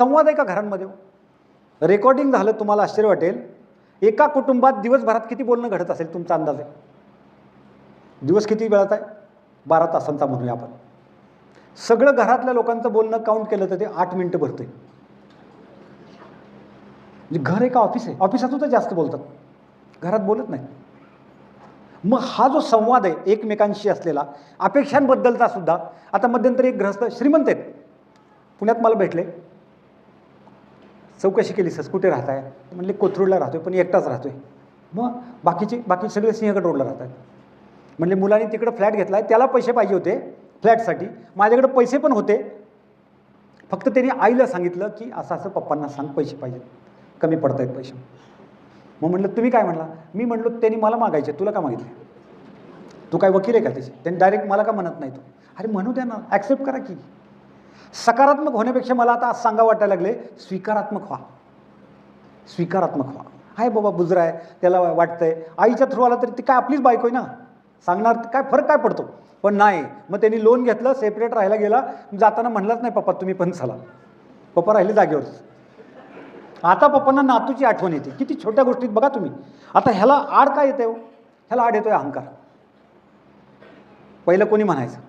संवाद आहे का घरांमध्ये? रेकॉर्डिंग झालं तुम्हाला आश्चर्य वाटेल. एका कुटुंबात दिवसभरात किती बोलणं घडत असेल तुमचा अंदाज? आहे दिवस किती वेळात आहे? बारा तासांचा म्हणूया आपण. सगळं घरातल्या लोकांचं बोलणं काउंट केलं तर ते आठ मिनटं भरते म्हणजे घर एका ऑफिस आहे. ऑफिसातून जास्त बोलतात. घरात बोलत नाही. मग हा जो संवाद आहे एकमेकांशी असलेला अपेक्षांबद्दलचा सुद्धा आता मध्यंतरी एक ग्रहस्थ श्रीमंत आहेत. पुण्यात मला भेटले. चौकशी केली सर कुठे राहत आहे म्हणले कोथरूडला राहतोय पण एकटाच राहतोय. मग बाकीचे बाकी सगळे सिंहगड रोडला राहतात. म्हणले मुलांनी तिकडं फ्लॅट घेतला आहे त्याला पैसे पाहिजे होते फ्लॅटसाठी. माझ्याकडे पैसे पण होते. फक्त त्यांनी आईला सांगितलं की असं असं पप्पांना सांग पैसे पाहिजेत. कमी पडत आहेत पैसे. मग म्हटलं तुम्ही काय म्हणला? मी म्हणलो त्यांनी मला मागायचे तुला का मागितले? तू काय वकील आहे का त्याचे? त्यांनी डायरेक्ट मला का म्हणत नाही तू? अरे म्हणू द्या ना ॲक्सेप्ट करा की. सकारात्मक होण्यापेक्षा मला आता आज सांगा वाटायला लागले स्वीकारात्मक व्हा. स्वीकारात्मक व्हा. आहे बाबा बुजरा आहे त्याला वाटतंय. आईच्या थ्रू आला तरी ती काय आपलीच बायको आहे ना? सांगणार काय फरक काय पडतो? पण नाही मग त्यांनी लोन घेतलं सेपरेट राहायला गेला जाताना म्हणलाच नाही पप्पा तुम्ही पण चला. पप्पा राहिले जागेवरच. आता पप्पांना नातूची आठवण येते. किती छोट्या गोष्टीत बघा तुम्ही. आता ह्याला आड काय येते हो? ह्याला आड येतोय अहंकार. पहिलं कोणी म्हणायचं?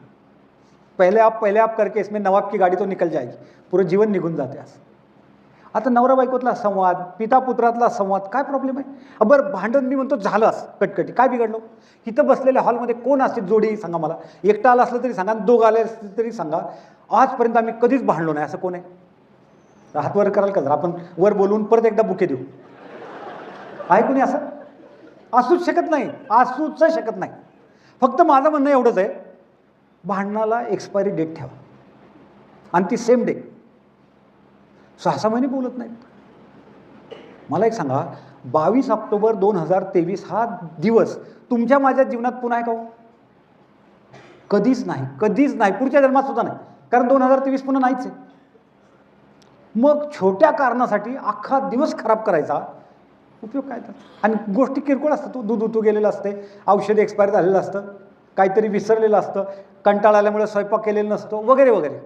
पहले आप पहले आप करके इसमें नवाब की गाडी तो निकल जाएगी। पुरं जीवन निघून जाते असं आता नवरा बायकोतला संवाद पिता पुत्रातला संवाद काय प्रॉब्लेम आहे? बरं भांडण मी म्हणतो झालं असं कटकटी. काय बिघडलो? इथं बसलेल्या हॉलमध्ये कोण असते जोडी? सांगा मला. एकटा आला असलं तरी सांगा दोघं आले असले तरी सांगा. आजपर्यंत आम्ही कधीच भांडलो नाही असं कोण आहे? हात वर कराल का जरा? आपण वर बोलवून परत एकदा बुके देऊ. आहे कोणी असं? असूच शकत नाही. असूच शकत नाही. फक्त माझं म्हणणं एवढंच आहे भांडणाला एक्सपायरी डेट ठेवा. आणि ती सेम डे सहा सहा महिने बोलत नाहीत. मला एक सांगा बावीस ऑक्टोबर दोन हजार तेवीस हा दिवस तुमच्या माझ्या जीवनात पुन्हा आहे का हो? कधीच नाही कधीच नाही पुढच्या जन्मात सुद्धा नाही. कारण दोन हजार तेवीस पुन्हा नाहीच आहे. मग छोट्या कारणासाठी अख्खा दिवस खराब करायचा उपयोग काय तर आणि गोष्टी किरकोळ असतात तू दूध उतू गेलेलं असते औषध एक्सपायर झालेलं असतं काहीतरी विसरलेलं असतं. कंटाळा आल्यामुळे स्वयंपाक केलेला नसतो वगैरे वगैरे.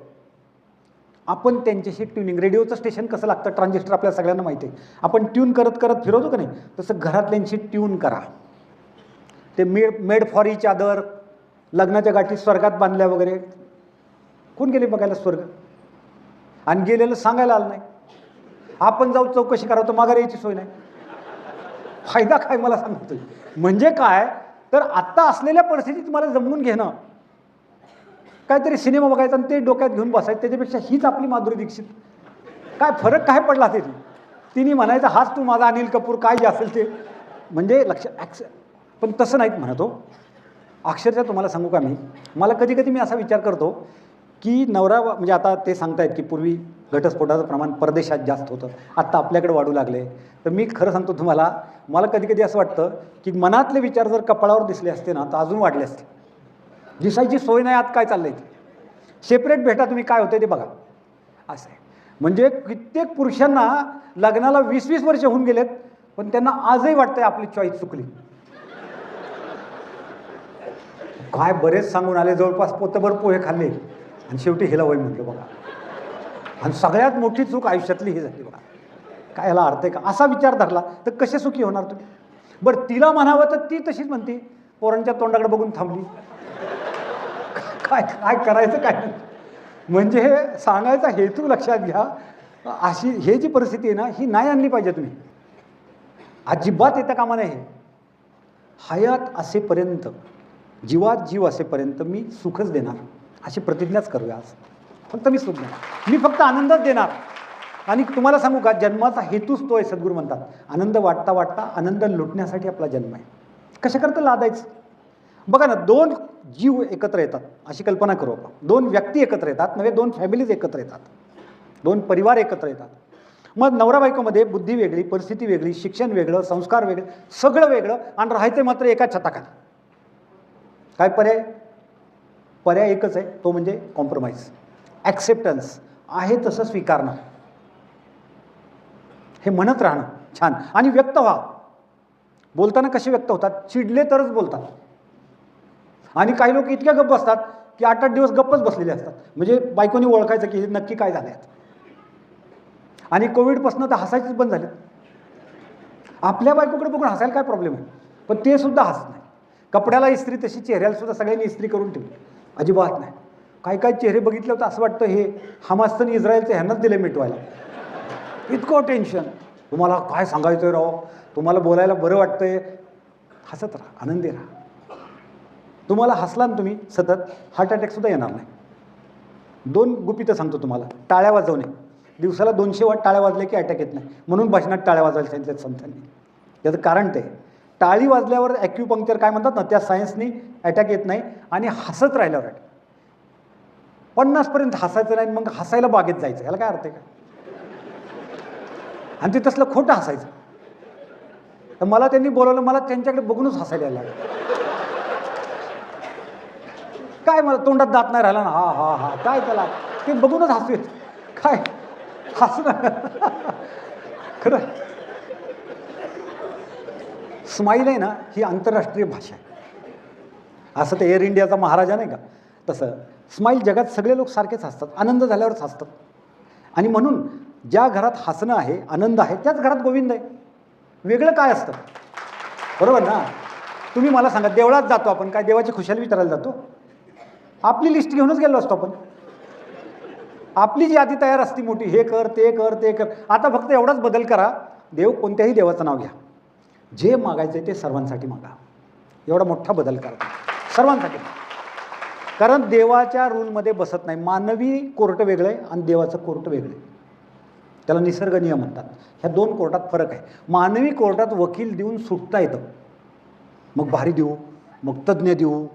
आपण त्यांच्याशी ट्युनिंग रेडिओचं स्टेशन कसं लागतं ट्रान्झिस्टर आपल्याला सगळ्यांना माहिती आहे. आपण ट्यून करत करत फिरवतो का नाही तसं घरातल्यांशी ट्यून करा. ते मेड मेड फॉर इच लग्नाच्या गाठी स्वर्गात बांधल्या वगैरे. कोण गेले बघायला स्वर्ग? आणि गेलेलं सांगायला आलं नाही. आपण जाऊ चौकशी करावं तर माघार यायची सोय नाही. फायदा काय मला सांगतोय? म्हणजे काय? तर आत्ता असलेल्या परिस्थितीत मला जमवून घेणं. काहीतरी सिनेमा बघायचा आणि ते डोक्यात घेऊन बसायचं. त्याच्यापेक्षा हीच आपली माधुरी दीक्षित. काय फरक काय पडला त्याची? तिने म्हणायचं हाच तू माझा अनिल कपूर काय जे असेल ते. म्हणजे लक्ष ॲक्स पण तसं नाहीत म्हणतो हो. अक्षरशः तुम्हाला सांगू का मी? मला कधी कधी मी असा विचार करतो की नवरा म्हणजे आता ते सांगतायत की पूर्वी घटस्फोटाचं प्रमाण परदेशात जास्त होतं. आत्ता आपल्याकडे वाढू लागले. तर मी खरं सांगतो तुम्हाला मला कधी कधी असं वाटतं की मनातले विचार जर कपाळावर दिसले असते ना तर अजून वाढले असते. दिसायची सोय नाही आत काय चाललं आहे सेपरेट भेटा तुम्ही काय होते ते बघा. असं आहे. म्हणजे कित्येक पुरुषांना लग्नाला वीस वीस वर्ष होऊन गेलेत पण त्यांना आजही वाटतंय आपली चॉईस चुकली. काय बरेच सांगून आले जवळपास पोतभर पोहे खाल्ले. आणि शेवटी हिला वय म्हटलं बघा. आणि सगळ्यात मोठी चूक आयुष्यातली ही झाली बघा. काय ह्याला अर्थ आहे का? असा विचार धरला तर कसे सुखी होणार तुम्ही? बरं तिला म्हणावं तर ती तशीच म्हणते. पोरांच्या तोंडाकडे बघून थांबली. काय काय करायचं काय? म्हणजे हे सांगायचा हेतू लक्षात घ्या. अशी हे जी परिस्थिती आहे ना ही नाही आणली पाहिजे तुम्ही. अजिबात येतं कामा नाही हयात असेपर्यंत जीवात जीव असेपर्यंत मी सुखच देणार. अशी प्रतिज्ञाच करूया आज. फक्त मी सुख देणार. मी फक्त आनंदच देणार. आणि तुम्हाला सांगू का जन्माचा हेतूच तो आहे सद्गुरू म्हणतात. आनंद वाटता वाटता आनंद लुटण्यासाठी आपला जन्म आहे. कशाकरता लादायचं? बघा ना दोन जीव एकत्र येतात अशी कल्पना करू आपण. दोन व्यक्ती एकत्र येतात नव्हे दोन फॅमिलीज एकत्र येतात. दोन परिवार एकत्र येतात. मग नवरा बायकोमध्ये बुद्धी वेगळी परिस्थिती वेगळी शिक्षण वेगळं संस्कार वेगळे सगळं वेगळं आणि राहायचं मात्र एका छताखाली. काय पर्याय? पर्याय एकच आहे तो म्हणजे कॉम्प्रोमाइज ॲक्सेप्टन्स आहे तसं स्वीकारणं. हे म्हणत राहणं छान. आणि व्यक्त व्हा. बोलताना कसे व्यक्त होतात? चिडले तरच बोलतात. आणि काही लोक इतक्या गप्प असतात की आठ आठ दिवस गप्पच बसलेले असतात. म्हणजे बायकोनी ओळखायचं की हे नक्की काय झालं आणि कोविडपासून तर हसायचेच बंद झाले आपल्या बायकोकडे बघून हसायला काय प्रॉब्लेम आहे? पण ते सुद्धा हसत नाही. कपड्याला इस्त्री तशी चेहऱ्याला सुद्धा सगळ्यांनी इस्त्री करून ठेवली. अजिबात नाही. काही काही चेहरे बघितले होते असं वाटतं हे हमास्तन इस्रायलचं ह्यांनाच दिले मिटवायला. इतकं टेन्शन तुम्हाला काय सांगायचं आहे राव? तुम्हाला बोलायला बरं वाटतंय? हसत राहा आनंदी राहा. तुम्हाला हसला ना तुम्ही सतत हार्ट अटॅकसुद्धा येणार नाही. दोन गुपितं सांगतो तुम्हाला टाळ्या वाजवणे. दिवसाला दोनशे वाट टाळ्या वाजल्या की अटॅक येत नाही. म्हणून भाषणात टाळ्या वाजवायला सांगितलं संतांनी. त्याचं कारण ते टाळी वाजल्यावर ॲक्युपंक्चर काय म्हणतात ना त्या सायन्सनी अटॅक येत नाही आणि हसत राहिल्यावर अटॅक पन्नासपर्यंत हसायचं नाही मग हसायला बागेत जायचं. याला काय अर्थ आहे? का आणि ते तसलं खोटं हसायचं. तर मला त्यांनी बोलवलं मला त्यांच्याकडे बघूनच हसायला यायला लागलं. काय मला तोंडात दात नाही राहिला ना? हा हा हा. काय त्याला? ते बघूनच हसू येत. काय? हसणं खरं. स्माईल आहे ना ही आंतरराष्ट्रीय भाषा आहे. असं ते एअर इंडियाचा महाराजा नाही का? तसं. स्माईल जगात सगळे लोक सारखेच हसतात. आनंद झाल्यावरच हसतात. आणि म्हणून ज्या घरात हसणं आहे आनंद आहे त्याच घरात गोविंद आहे. वेगळं काय असतं? बरोबर ना? तुम्ही मला सांगा देवळात जातो आपण. काय देवाची खुशाली विचारायला जातो? आपली लिस्ट घेऊनच गेलो असतो आपण. आपली जी यादी तयार असती मोठी हे कर ते कर ते कर. आता फक्त एवढाच बदल करा. देव कोणत्याही देवाचं नाव घ्या. जे मागायचं ते सर्वांसाठी मागा. एवढा मोठा बदल करा. सर्वांसाठी कारण देवाच्या रूलमध्ये बसत नाही. मानवी कोर्ट वेगळं आहे आणि देवाचं कोर्ट वेगळं. आहे त्याला निसर्ग नियम म्हणतात. ह्या दोन कोर्टात फरक आहे. मानवी कोर्टात वकील देऊन सुटता येतं. मग भारी देऊ मग तज्ज्ञ देऊ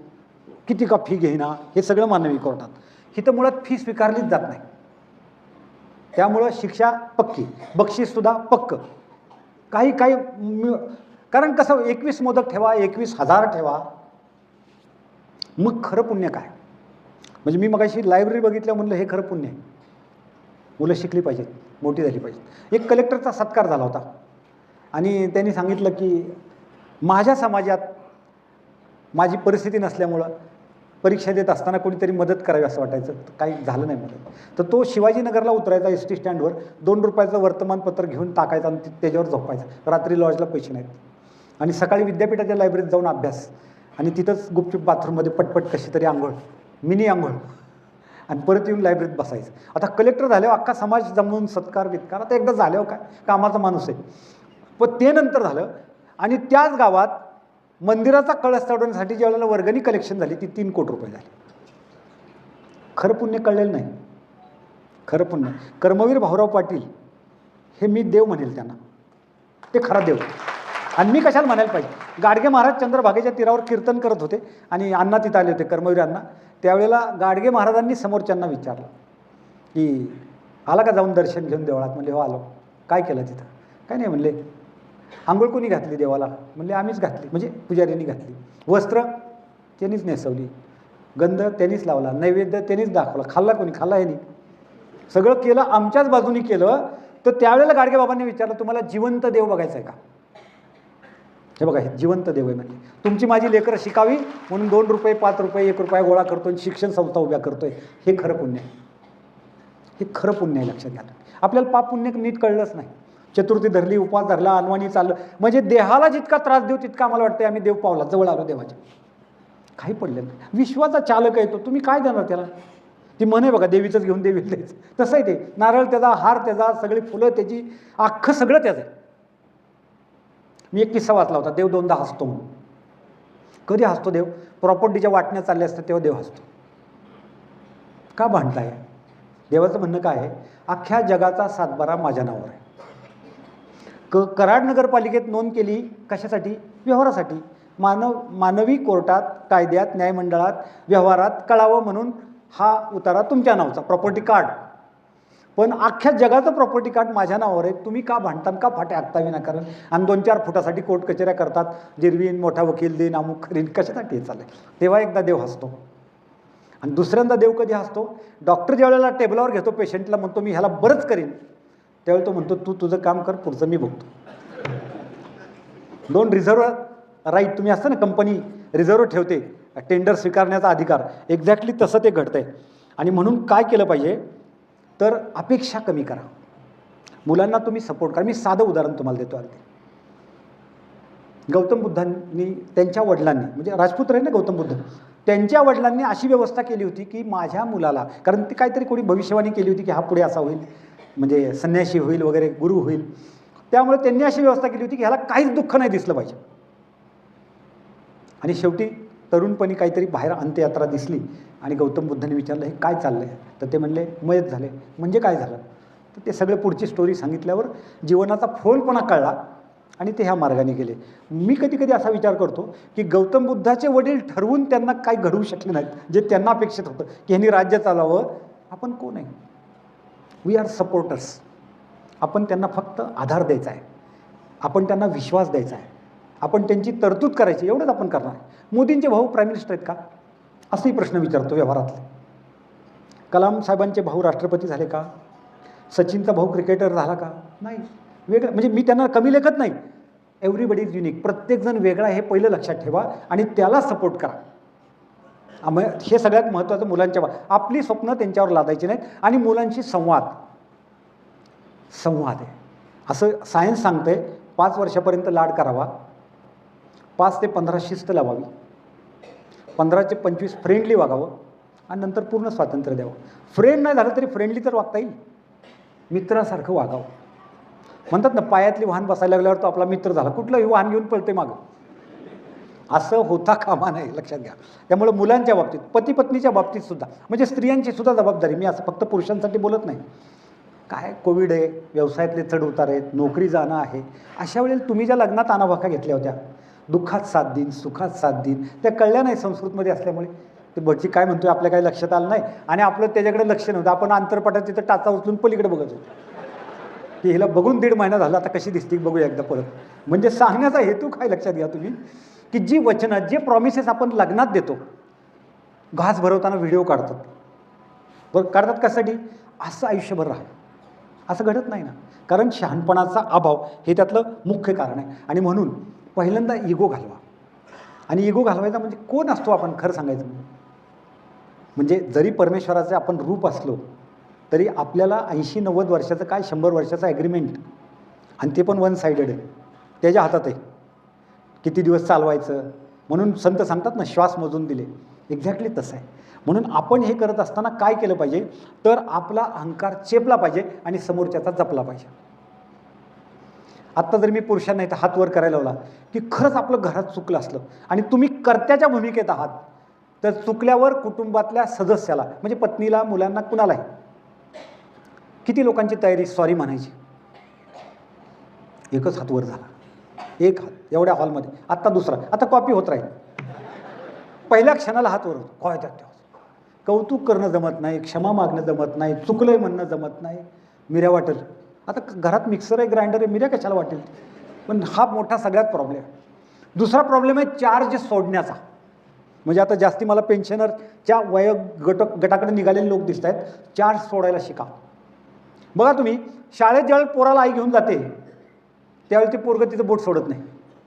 किती का फी घेईना हे सगळं मानवी कोर्टात. इथं मुळात फी स्वीकारलीच जात नाही. त्यामुळं शिक्षा पक्की. बक्षीससुद्धा पक्क. काही काही कारण कसं एकवीस मोदक ठेवा एकवीस हजार ठेवा. मग खरं पुण्य काय? म्हणजे मी मगाशी लायब्ररी बघितलं म्हणलं हे खरं पुण्य आहे. मुलं शिकली पाहिजेत मोठी झाली पाहिजेत. एक कलेक्टरचा सत्कार झाला होता. आणि त्यांनी सांगितलं की माझ्या समाजात माझी परिस्थिती नसल्यामुळं परीक्षा देत असताना कोणीतरी मदत करावी असं वाटायचं. काही झालं नाही मदत. तर तो शिवाजीनगरला उतरायचा एस टी स्टँडवर दोन रुपयाचं वर्तमानपत्र घेऊन टाकायचं आणि त्याच्यावर झोपायचं. रात्री लॉजला पैसे नाहीत. आणि सकाळी विद्यापीठाच्या लायब्ररीत जाऊन अभ्यास. आणि तिथंच गुपचूप बाथरूममध्ये पटपट कशी तरी आंघोळ मिनी आंघोळ. आणि परत येऊन लायब्ररीत बसायचं. आता कलेक्टर झाल्यावर अख्खा समाज जमवून सत्कार बित्कार आता एकदा झाल्यावर काय? कामाचा माणूस आहे. पण ते नंतर झालं. आणि त्याच गावात मंदिराचा कळस चढवण्यासाठी ज्या वेळेला वर्गणी कलेक्शन झाली ती तीन कोटी रुपये झाली. खरं पुण्य कळलेलं नाही. खरं पुण्य. कर्मवीर भाऊराव पाटील हे मी देव म्हणेल त्यांना. ते खरा देव. आणि मी कशाला म्हणायला पाहिजे? गाडगे महाराज चंद्रभागेच्या तीरावर कीर्तन करत होते आणि अण्णा तिथं आले होते कर्मवीर अण्णा त्यावेळेला गाडगे महाराजांनी समोरच्यांना विचारलं की आला का जाऊन दर्शन घेऊन देवळात? म्हणले हो आलो. काय केलं तिथं? काय नाही म्हणले आंघोळ कोणी घातली देवाला? म्हणले आम्हीच घातली. म्हणजे पुजारीनी घातली. वस्त्र त्यांनीच नेसवली. गंध त्यांनीच लावला. नैवेद्य त्यांनीच दाखवला. खाल्ला कोणी? खाल्ला ह्यानी सगळं केलं आमच्याच बाजूनी केलं तर त्यावेळेला गाडगे बाबांनी विचारलं तुम्हाला जिवंत देव बघायचा आहे का? हे बघा हे जिवंत देव आहे म्हणजे तुमची माझी लेकरं शिकावी म्हणून दोन रुपये पाच रुपये एक रुपया गोळा करतो आणि शिक्षण संस्था उभ्या करतोय. हे खरं पुण्य आहे. हे खरं पुण्य आहे लक्षात घ्या आपल्याला पाप पुण्य नीट कळलंच नाही. चतुर्थी धरली उपवास धरला अनवाणी चाललं. म्हणजे देहाला जितका त्रास देऊ तितका आम्हाला वाटतं आम्ही देव पावला जवळ आलो देवाच्या. काही पडलं नाही. विश्वाचा चालक आहे तो. तुम्ही काय देणार त्याला? ती म्हणे बघा देवीचंच घेऊन देवी द्यायचं. तसं आहे ते. नारळ त्याचा हार त्याचा सगळी फुलं त्याची अख्खं सगळं त्याचं आहे. मी एक किस्सा वाचला होता. देव दोनदा हसतो म्हणून. कधी हसतो देव? प्रॉपर्टीच्या वाटण्या चालल्या असतात तेव्हा देव हसतो. का भांडताय? देवाचं म्हणणं काय आहे? अख्ख्या जगाचा सातबारा माझ्या नावावर आहे. क कराड नगरपालिकेत नोंद केली कशासाठी? व्यवहारासाठी. मानव मानवी कोर्टात कायद्यात न्यायमंडळात व्यवहारात कळावं म्हणून हा उतारा तुमच्या नावचा प्रॉपर्टी कार्ड पण अख्ख्या जगाचं प्रॉपर्टी कार्ड माझ्या नावावर आहे. तुम्ही का भांडतान का फाटे आत्ता विनाकारण आणि दोन चार फुटासाठी कोर्ट कचेऱ्या करतात. जिरवीन मोठा वकील देईन अमुक खरीन कशासाठी हे चालेल तेव्हा एकदा देव हसतो. आणि दुसऱ्यांदा देव कधी हसतो? डॉक्टर ज्यावेळेला टेबलावर घेतो पेशंटला म्हणतो मी ह्याला बरंच करीन. त्यावेळी तो म्हणतो तू तुझं काम कर पुढचं मी बघतो. दोन रिझर्व राईट तुम्ही असतं ना कंपनी रिझर्व ठेवते टेंडर स्वीकारण्याचा अधिकार. एक्झॅक्टली तसं ते घडतं आहे आणि म्हणून काय केलं पाहिजे? तर अपेक्षा कमी करा. मुलांना तुम्ही सपोर्ट करा. मी साधं उदाहरण तुम्हाला देतो अगदी. गौतम बुद्धांनी त्यांच्या वडिलांनी म्हणजे राजपुत्र आहे ना गौतम बुद्ध? त्यांच्या वडिलांनी अशी व्यवस्था केली होती की माझ्या मुलाला कारण ती काहीतरी कोणी भविष्यवाणी केली होती की हा पुढे असा होईल. म्हणजे संन्यासी होईल वगैरे गुरु होईल. त्यामुळे त्यांनी अशी व्यवस्था केली होती की ह्याला काहीच दुःख नाही दिसलं पाहिजे. आणि शेवटी तरुणपणी काहीतरी बाहेर अंत्ययात्रा दिसली आणि गौतम बुद्धांनी विचारलं हे काय चाललं आहे तर ते म्हणले मयत झाले. म्हणजे काय झालं? तर ते सगळे पुढची स्टोरी सांगितल्यावर जीवनाचा फोलपणा कळला आणि ते ह्या मार्गाने गेले. मी कधी कधी असा विचार करतो की गौतम बुद्धाचे वडील ठरवून त्यांना काही घडवू शकले नाहीत जे त्यांना अपेक्षित होतं की ह्यांनी राज्य चालावं. आपण कोण आहे? वी आर सपोर्टर्स आपण त्यांना फक्त आधार द्यायचा आहे. आपण त्यांना विश्वास द्यायचा आहे. आपण त्यांची तरतूद करायची एवढंच आपण करणार मोदींचे भाऊ प्राईम मिनिस्टर आहेत का? असंही प्रश्न विचारतो व्यवहारातले. कलाम साहेबांचे भाऊ राष्ट्रपती झाले का? सचिनचा भाऊ क्रिकेटर झाला का? नाही. वेगळं म्हणजे मी त्यांना कमी लेखत नाही. एव्हरीबडी इज युनिक प्रत्येकजण वेगळा हे पहिलं लक्षात ठेवा आणि त्याला सपोर्ट करा. आम- हे सगळ्यात महत्त्वाचं मुलांच्या बा आपली स्वप्न त्यांच्यावर लादायची नाहीत आणि मुलांशी संवाद. संवाद आहे. असं सायन्स सांगते पाच वर्षापर्यंत लाड करावा. पाच ते पंधरा शिस्त लावावी. पंधरा ते पंचवीस फ्रेंडली वागावं आणि नंतर पूर्ण स्वातंत्र्य द्यावं. फ्रेंड नाही झालं तरी फ्रेंडली तर वागता येईल. मित्रासारखं वागावं. म्हणतात ना पायातली वाहन बसायला लागल्यावर तो आपला मित्र झाला. कुठलंही वाहन घेऊन पळते मागं. असं होता कामा नाही लक्षात घ्या. त्यामुळे मुलांच्या बाबतीत पती पत्नीच्या बाबतीत सुद्धा म्हणजे स्त्रियांची सुद्धा जबाबदारी मी असं फक्त पुरुषांसाठी बोलत नाही. काय कोविड आहे व्यवसायातले चढ उतार आहेत नोकरी जाणं आहे. अशा वेळेला तुम्ही ज्या लग्नात अनाभाका घेतल्या होत्या दुःखात साथ दिन सुखात साथ दिन त्या कळल्या नाही संस्कृतमध्ये असल्यामुळे. ते भटजी काय म्हणतोय आपल्या काही लक्षात आलं नाही. आणि आपलं त्याच्याकडे लक्ष नव्हतं. आपण आंतरपटात तिथं टाचा उचलून पलीकडे बघत होतो. की हिला बघून दीड महिना झाला आता कशी दिसते बघूया एकदा परत. म्हणजे सांगण्याचा हेतू काय लक्षात घ्या तुम्ही. की जी वचनं जे प्रॉमिसेस आपण लग्नात देतो घास भरवताना व्हिडिओ काढतात. बरं काढतात कशासाठी? असं आयुष्यभर राहा असं घडत नाही ना. कारण शहाणपणाचा अभाव हे त्यातलं मुख्य कारण आहे. आणि म्हणून पहिल्यांदा इगो घालवा. आणि इगो घालवायचा म्हणजे कोण असतो आपण खरं सांगायचं म्हणजे म्हणजे जरी परमेश्वराचे आपण रूप असलो तरी आपल्याला ऐंशी नव्वद वर्षाचं काय शंभर वर्षाचं ॲग्रीमेंट आणि ते पण वन सायडेड आहे. त्याच्या हातात आहे. किती दिवस चालवायचं? म्हणून संत सांगतात ना श्वास मोजून दिले. एक्झॅक्टली तसं आहे. म्हणून आपण हे करत असताना काय केलं पाहिजे? तर आपला अहंकार चेपला पाहिजे आणि समोरच्याचा जपला पाहिजे. आत्ता जर मी पुरुषांना इथं हात वर करायला लावला की खरंच आपलं घरात चुकलं असलं आणि तुम्ही कर्त्याच्या भूमिकेत आहात तर चुकल्यावर कुटुंबातल्या सदस्याला म्हणजे पत्नीला मुलांना कुणालाही किती लोकांची तयारी सॉरी म्हणायची. एकच हातवर झाला. एक हात एवढ्या हॉलमध्ये. आत्ता दुसरा. आता कॉपी होत राहील. पहिल्या क्षणाला हात वर होतो. काय त्यात कौतुक करणं जमत नाही क्षमा मागणं जमत नाही चुकलंय म्हणणं जमत नाही. मिऱ्या वाटेल. आता घरात मिक्सर आहे ग्राइंडर आहे मिऱ्या कशाला वाटेल? पण हा मोठा सगळ्यात प्रॉब्लेम आहे. दुसरा प्रॉब्लेम आहे चार्ज सोडण्याचा. म्हणजे आता जास्ती मला पेन्शनरच्या वय गट गटाकडे निघालेले लोक दिसत आहेत चार्ज सोडायला शिका. बघा तुम्ही शाळेत ज्यावेळेस पोराला आई घेऊन जाते त्यावेळी ते पोरगं तिचं बोट सोडत नाही.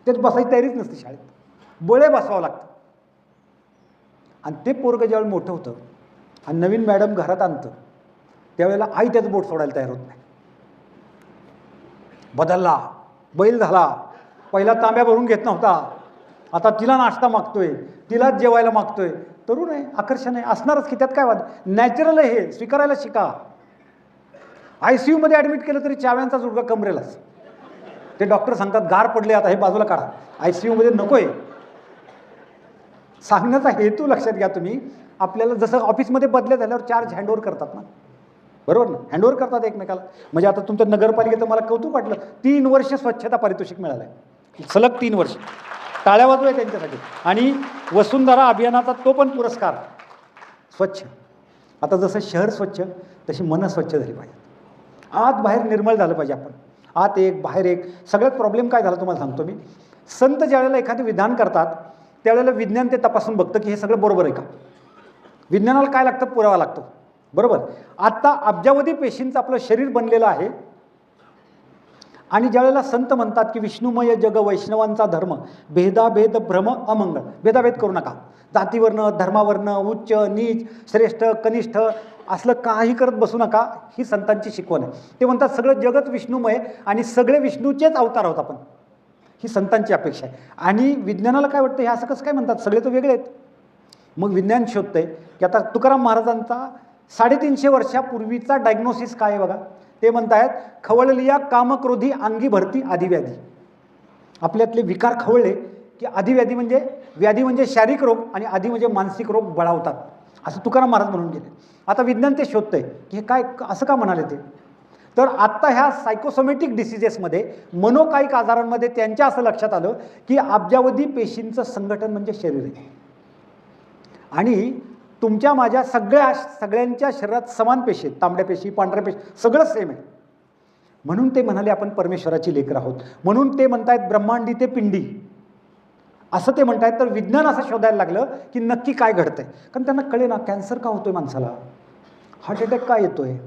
त्यात बसायची तयारीच नसते शाळेत. बळे बसवावं लागतं. आणि ते पोरगं ज्यावेळी मोठं होतं आणि नवीन मॅडम घरात आणतं त्यावेळेला आई त्याचं बोट सोडायला तयार होत नाही. बदलला बैल झाला पहिला तांब्या भरून घेत नव्हता. आता तिला नाश्ता मागतोय तिलाच जेवायला मागतोय. तरुण आहे आकर्षण आहे असणारच की त्यात काय वाद? नॅचरल आहे हे स्वीकारायला शिका. आय सी यूमध्ये ॲडमिट केलं तरी चाव्यांचा जुडगा कमरेलाच. ते डॉक्टर सांगतात गार पडले आता हे बाजूला काढा. आय सी यूमध्ये नको आहे सांगण्याचा हेतू लक्षात घ्या तुम्ही. आपल्याला जसं ऑफिसमध्ये बदल्या झाल्यावर चार्ज हँडओव्हर करतात ना. बरोबर ना? हँडओव्हर करतात एकमेकाला. म्हणजे आता तुमच्या नगरपालिकेचं मला कौतुक वाटलं. तीन वर्ष स्वच्छता पारितोषिक मिळालं आहे सलग तीन वर्ष. टाळ्या वाजू आहे त्यांच्यासाठी. आणि वसुंधरा अभियानाचा तो पण पुरस्कार. स्वच्छ. आता जसं शहर स्वच्छ तशी मनं स्वच्छ झाली पाहिजे आत बाहेर निर्मळ झालं पाहिजे आपण. आत एक बाहेर एक सगळ्यात प्रॉब्लेम काय झाला तुम्हाला सांगतो मी. संत ज्यावेळेला एखादे विधान करतात त्यावेळेला विज्ञान ते तपासून बघतं की हे सगळं बरोबर आहे का? विज्ञानाला काय लागतं? पुरावा लागतो. बरोबर? आत्ता अब्जावधी पेशींचं आपलं शरीर बनलेलं आहे. आणि ज्यावेळेला संत म्हणतात की विष्णुमय जग वैष्णवांचा धर्म भेदाभेद भ्रम अमंगळ. भेदाभेद करू नका. जातीवरनं धर्मावरनं उच्च नीच श्रेष्ठ कनिष्ठ असलं काही करत बसू नका ही संतांची शिकवण आहे. ते म्हणतात सगळं जगत विष्णूमय आणि सगळे विष्णूचेच अवतार आहोत आपण. ही संतांची अपेक्षा आहे. आणि विज्ञानाला काय वाटतं हे असं कसं काय म्हणतात? सगळे तर वेगळे आहेत. मग विज्ञान शोधतंय की आता तुकाराम महाराजांचा साडेतीनशे वर्षापूर्वीचा डायग्नोसिस काय आहे बघा? ते म्हणतायत खवळलिया कामक्रोधी अंगी भरती आदिव्याधी. आपल्यातले विकार खवळले की आदिव्याधी म्हणजे व्याधी म्हणजे शारीरिक रोग आणि आधी म्हणजे मानसिक रोग बळावतात. असं तुकाराम महाराज म्हणून गेले. आता विज्ञान ते शोधतंय की हे काय असं का म्हणाले ते? तर आत्ता ह्या सायकोसोमॅटिक डिसिजेसमध्ये मनोकायिक आजारांमध्ये त्यांच्या असं लक्षात आलं की अब्जावधी पेशींचं संघटन म्हणजे शरीर. आहे आणि तुमच्या माझ्या सगळ्या सगळ्यांच्या शरीरात समान पेशी आहेत. तांबड्या पेशी पांढऱ्या पेशी सगळं सेम आहे. म्हणून ते म्हणाले आपण परमेश्वराची लेकर आहोत. म्हणून ते म्हणतायत ब्रह्मांडी ते पिंडी. असं ते म्हणत आहेत तर विज्ञान असं शोधायला लागलं की नक्की काय घडतं आहे कारण त्यांना कळे ना कॅन्सर का होतो आहे माणसाला? हार्ट अटॅक का आहे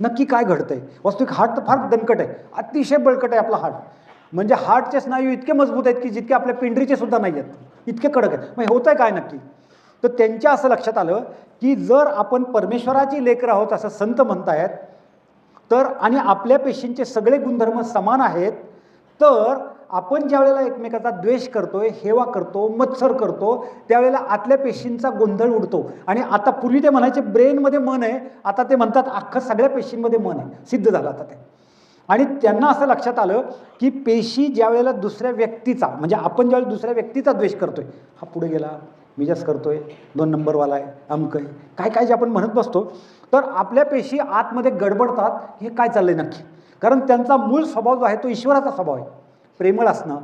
नक्की काय घडतं आहे वास्तविक हार्ट तर फार दणकट आहे. अतिशय बळकट आहे आपला हार्ट म्हणजे हार्टचे स्नायू इतके मजबूत आहेत की जितके आपल्या पिंडरीचे सुद्धा नाही आहेत. इतके कडक आहेत. मग होत आहे काय नक्की? तर त्यांच्या असं लक्षात आलं की जर आपण परमेश्वराची लेकर आहोत असं संत म्हणतायत तर आणि आपल्या पेशींचे सगळे गुणधर्म समान आहेत तर आपण ज्या वेळेला एकमेकाचा द्वेष करतोय हेवा करतो मत्सर करतो त्यावेळेला आतल्या पेशींचा गोंधळ उडतो. आणि आता पूर्वी ते म्हणायचे ब्रेनमध्ये मन आहे. आता ते म्हणतात अख्खं सगळ्या पेशींमध्ये मन आहे. सिद्ध झालं आता ते. आणि त्यांना असं लक्षात आलं की पेशी ज्या वेळेला दुसऱ्या व्यक्तीचा म्हणजे आपण ज्यावेळेला दुसऱ्या व्यक्तीचा द्वेष करतोय हा पुढे गेला मी जास्त करतोय दोन नंबरवाला आहे अमक आहे. काय काय जे आपण म्हणत बसतो तर आपल्या पेशी आतमध्ये गडबडतात हे काय चाललंय नक्की? कारण त्यांचा मूळ स्वभाव जो आहे तो ईश्वराचा स्वभाव आहे. प्रेमळ असणं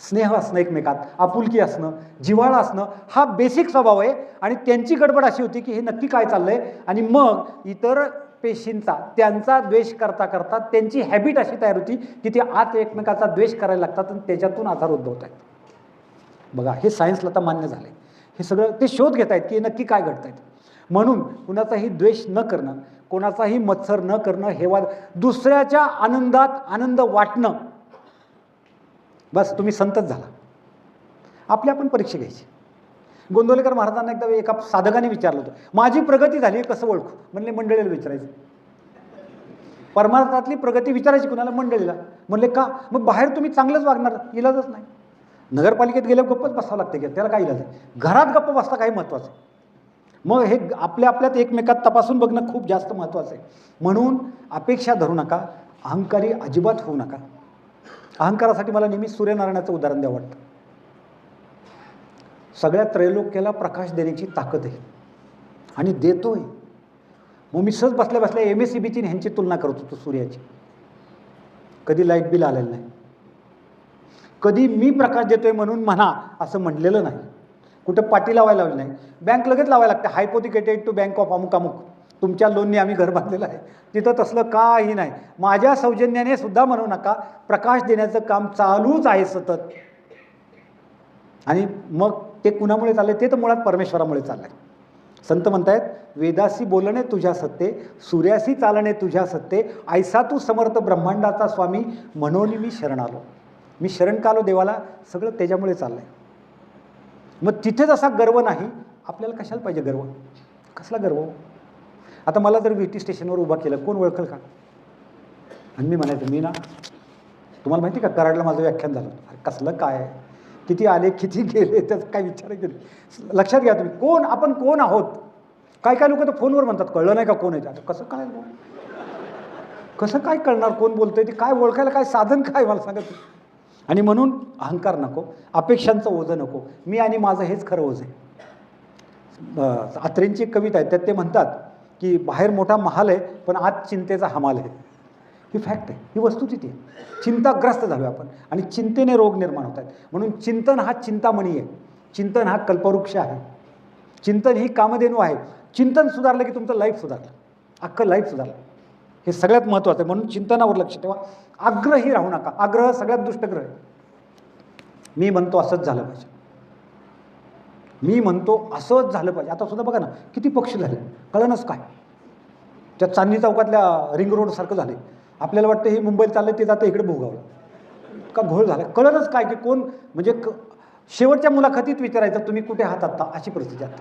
स्नेह असणं एकमेकात आपुलकी असणं जिव्हाळा असणं हा बेसिक स्वभाव आहे. आणि त्यांची गडबड अशी होती की हे नक्की काय चाललंय? आणि मग इतर पेशींचा त्यांचा द्वेष करता करता त्यांची हॅबिट अशी तयार होती की ते आत एकमेकाचा द्वेष करायला लागतात आणि त्याच्यातून आजार उद्भवत आहेत. बघा हे सायन्सला तर मान्य झालं हे सगळं ते शोध घेत आहेत की नक्की काय घडत आहेत. म्हणून कुणाचाही द्वेष न करणं कोणाचाही मत्सर न करणं हेवा दुसऱ्याच्या आनंदात आनंद वाटणं बस तुम्ही संतच झाला. आपली आपण परीक्षा घ्यायची. गोंदवलेकर महाराजांना एकदा एका साधकाने विचारलं होतं माझी प्रगती झाली कसं ओळखू? म्हणले मंडळीला विचारायचं. परमार्थातली प्रगती विचारायची कुणाला? मंडळीला. म्हणले का? मग बाहेर तुम्ही चांगलंच वागणार इलाजच नाही. नगरपालिकेत गेल्यावर गप्पच बसावं लागते की त्याला काय इलाज आहे? घरात गप्प बसता काही महत्त्वाचं आहे. मग हे आपल्या आपल्यात एकमेकात तपासून बघणं खूप जास्त महत्त्वाचं आहे. म्हणून अपेक्षा धरू नका अहंकारी अजिबात होऊ नका. अहंकारासाठी मला नेहमी सूर्यनारायणाचं उदाहरण द्यावं वाटतं. सगळ्या त्रैलोक्याला प्रकाश देण्याची ताकद आहे. आणि देतोय. मग मी सहज बसल्या बसल्या एम एस सी बीची ह्यांची तुलना करत होतो सूर्याची. कधी लाइट बिल आलेलं नाही. कधी मी प्रकाश देतोय म्हणून म्हणा असं म्हणलेलं नाही. कुठं पाटी लावायला लावली नाही. बँक लगेच लावायला लागते. हायपोथिकेटेड टू बँक ऑफ अमुक अमुक. तुमच्या लोनने आम्ही घर बांधलेलं आहे. तिथं तसलं काही नाही. माझ्या सौजन्याने सुद्धा म्हणू नका प्रकाश देण्याचं काम चालूच आहे सतत. आणि मग ते कुणामुळे चाललंय? ते तर मुळात परमेश्वरामुळे चाललंय. संत म्हणतायत वेदासी बोलणे तुझ्या सत्ते सूर्यासी चालणे तुझ्या सत्ते ऐसा तू समर्थ ब्रह्मांडाचा स्वामी म्हणून मी शरण आलो मी शरण कालो देवाला? सगळं त्याच्यामुळे चाललंय. मग तिथेच असा गर्व नाही. आपल्याला कशाला पाहिजे गर्व? कसला गर्व? आता मला जर व्ही टी स्टेशनवर उभा केलं कोण ओळखल का? आणि मी म्हणायचं मी ना तुम्हाला माहिती का कराडला माझं व्याख्यान झालं. अरे कसलं काय? किती आले किती गेले त्याचं काय विचार केले? लक्षात घ्या तुम्ही कोण आपण कोण आहोत? काय काय लोक तर फोनवर म्हणतात कळलं नाही का कोण आहे ते. आता कसं काय कसं काय कळणार कोण बोलतंय ते? काय ओळखायला काय साधन काय मला सांगत आणि म्हणून अहंकार नको अपेक्षांचं ओझं नको. मी आणि माझं हेच खरं ओझं आहे. अत्रेंची कविता आहे त्यात ते म्हणतात की बाहेर मोठा महाल आहे पण आत चिंतेचा हमाल आहे. ही फॅक्ट आहे. ही वस्तुस्थिती आहे. चिंताग्रस्त झालो आपण. आणि चिंतेने रोग निर्माण होत आहेत. म्हणून चिंतन हा चिंतामणी आहे. चिंतन हा कल्पवृक्ष आहे. चिंतन ही कामधेनू आहे. चिंतन सुधारलं की तुमचं लाईफ सुधारलं. अख्खं लाईफ सुधारलं. हे सगळ्यात महत्त्वाचं आहे. म्हणून चिंतनावर लक्ष ठेवा. आग्रही राहू नका. आग्रह सगळ्यात दुष्टग्रह आहे. मी म्हणतो असंच झालं पाहिजे. मी म्हणतो असंच झालं पाहिजे. आता सुद्धा बघा ना किती पक्ष झाले? कळणच काय? त्या चांदणी चौकातल्या रिंग रोडसारखं झाले आपल्याला वाटतं हे मुंबईत चाललं ते जातं इकडे भोगावलं. का घोळ झाला. कळणच काय की कोण म्हणजे क शेवटच्या मुलाखतीत विचारायचं तुम्ही कुठे आहात आत्ता अशी परिस्थिती आता.